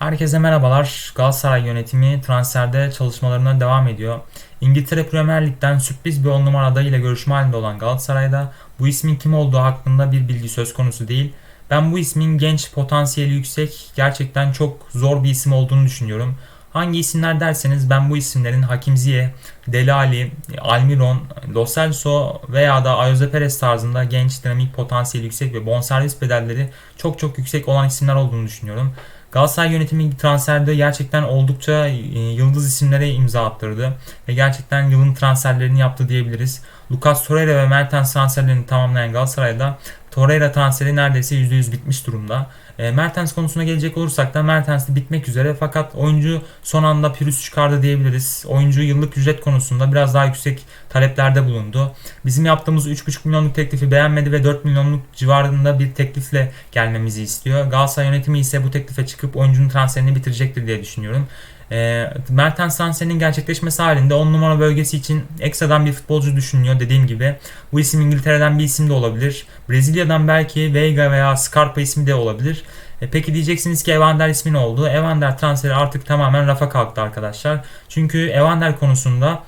Herkese merhabalar. Galatasaray yönetimi transferde çalışmalarına devam ediyor. İngiltere Premier Lig'den sürpriz bir 10 numara adayıyla görüşme halinde olan Galatasaray'da bu ismin kim olduğu hakkında bir bilgi söz konusu değil. Ben bu ismin genç, potansiyeli yüksek, gerçekten çok zor bir isim olduğunu düşünüyorum. Hangi isimler derseniz ben bu isimlerin Hakim Ziyech, Dele Alli, Almiron, Lo Celso veya da Ayoze Perez tarzında genç, dinamik, potansiyeli yüksek ve bonservis bedelleri çok çok yüksek olan isimler olduğunu düşünüyorum. Galatasaray yönetimi transferde gerçekten oldukça e, yıldız isimlere imza attırdı ve gerçekten yılın transferlerini yaptı diyebiliriz. Lucas Torreira ve Mertens transferlerini tamamlayan Galatasaray'da Torreira transferi neredeyse %100 bitmiş durumda. E, Mertens konusuna gelecek olursak da Mertens de bitmek üzere fakat oyuncu son anda pürüz çıkardı diyebiliriz. Oyuncu yıllık ücret konusunda biraz daha yüksek taleplerde bulundu. Bizim yaptığımız 3,5 milyonluk teklifi beğenmedi ve 4 milyonluk civarında bir teklifle gelmemizi istiyor. Galatasaray yönetimi ise bu teklife çıkıp oyuncunun transferini bitirecektir diye düşünüyorum. E, Mertens transferinin gerçekleşmesi halinde 10 numara bölgesi için ekstradan bir futbolcu düşünüyor dediğim gibi. Bu isim İngiltere'den bir isim de olabilir. Brezilya'dan belki Veiga veya Scarpa ismi de olabilir. E, peki diyeceksiniz ki Evander ismi ne oldu? Evander transferi artık tamamen rafa kalktı arkadaşlar. Çünkü Evander konusunda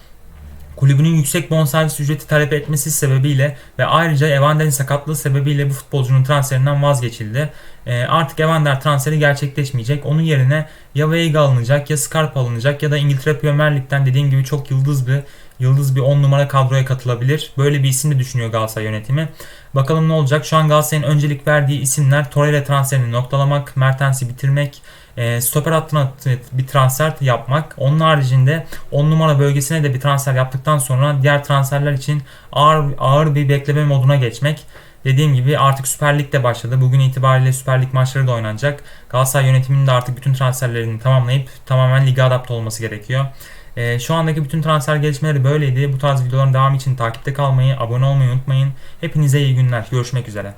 kulübünün yüksek bonservis ücreti talep etmesi sebebiyle ve ayrıca Evander'in sakatlığı sebebiyle bu futbolcunun transferinden vazgeçildi. E, artık Evander transferi gerçekleşmeyecek. Onun yerine ya Veiga alınacak ya Scarpa alınacak ya da İngiltere Premier Lig'den dediğim gibi çok yıldız bir yıldız bir 10 numara kadroya katılabilir. Böyle bir isim de düşünüyor Galatasaray yönetimi. Bakalım ne olacak? Şu an Galatasaray'ın öncelik verdiği isimler Torreira transferini noktalamak, Mertens'i bitirmek, e, stoper hattına bir transfer yapmak. Onun haricinde 10 numara bölgesine de bir transfer yaptıktan sonra diğer transferler için ağır ağır bir bekleme moduna geçmek. Dediğim gibi artık Süper Lig de başladı. Bugün itibariyle Süper Lig maçları da oynanacak. Galatasaray yönetiminin de artık bütün transferlerini tamamlayıp tamamen lige adapte olması gerekiyor. E, şu andaki bütün transfer gelişmeleri böyleydi. Bu tarz videoların devamı için takipte kalmayı, abone olmayı unutmayın. Hepinize iyi günler. Görüşmek üzere.